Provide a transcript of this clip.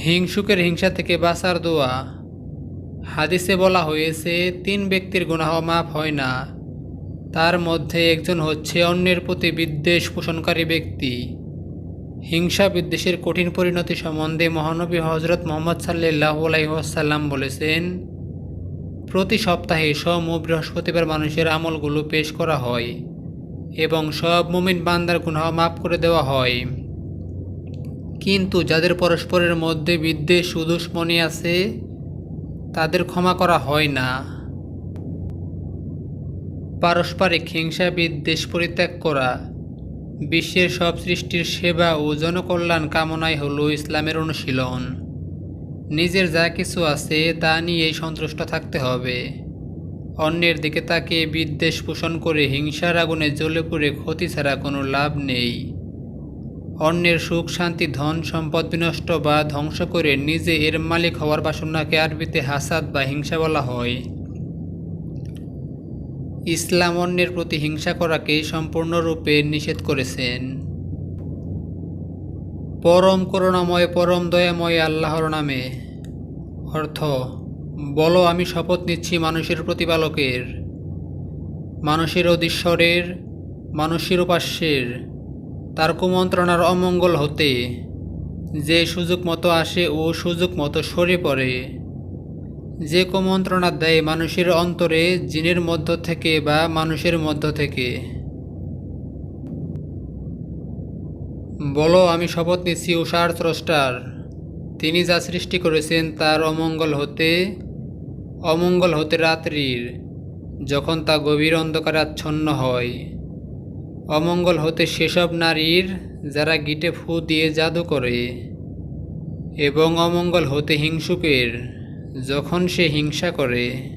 হিংসুকের হিংসা থেকে বাঁচার দোয়া। হাদিসে বলা হয়েছে, তিন ব্যক্তির গুনাহ মাফ হয় না। তার মধ্যে একজন হচ্ছে অন্যের প্রতি বিদ্বেষ পোষণকারী ব্যক্তি। হিংসা বিদ্বেষের কঠিন পরিণতি সম্বন্ধে মহানবী হজরত মোহাম্মদ সাল্লাহ আলাইসাল্লাম বলেছেন, প্রতি সপ্তাহে সোম ও বৃহস্পতিবার মানুষের আমলগুলো পেশ করা হয় এবং সব মুমিন বান্দার গুনাহ মাফ করে দেওয়া হয়। কিন্তু যাদের পরস্পরের মধ্যে বিদ্বেষ, সুদুশ্মনী আছে, তাদের ক্ষমা করা হয় না। পারস্পরিক হিংসা, বিদ্বেষ পরিত্যাগ করা, বিশ্বের সব সৃষ্টির সেবা ও জনকল্যাণ কামনাই হল ইসলামের অনুশীলন। নিজের যা কিছু আছে, তা নিয়েই সন্তুষ্ট থাকতে হবে। অন্যের দিকে তাকে বিদ্বেষ পোষণ করে হিংসার আগুনে জ্বলে পড়ে ক্ষতি ছাড়া কোনো লাভ নেই। অন্যের সুখ, শান্তি, ধন, সম্পদ বিনষ্ট বা ধ্বংস করে নিজে এর মালিক হওয়ার বাসনাকে আরবিতে হাসাদ বা হিংসা বলা হয়। ইসলাম অন্যের প্রতি হিংসা করাকে সম্পূর্ণরূপে নিষেধ করেছেন। পরম করুণাময়, পরম দয়াময় আল্লাহর নামে। অর্থ, বলো আমি শপথ নিচ্ছি মানুষের প্রতিপালকের। মানুষের অধীশ্বরের মানুষের উপাস্যের তার কুমন্ত্রণার অমঙ্গল হতে, যে সুযোগ মতো আসে ও সুযোগ মতো সরে পড়ে। যে কুমন্ত্রণা দেয় মানুষের অন্তরে, জিনের মধ্য থেকে বা মানুষের মধ্য থেকে। বলো, আমি শপথ নিচ্ছি উষার স্রষ্টার। তিনি যা সৃষ্টি করেছেন তার অমঙ্গল হতে অমঙ্গল হতে রাত্রির, যখন তা গভীর অন্ধকারে আচ্ছন্ন হয়। অমঙ্গল হতে সেসব নারীর যারা গিটে ফু দিয়ে জাদু করে এবং অমঙ্গল হতে হিংসুকের, যখন সে হিংসা করে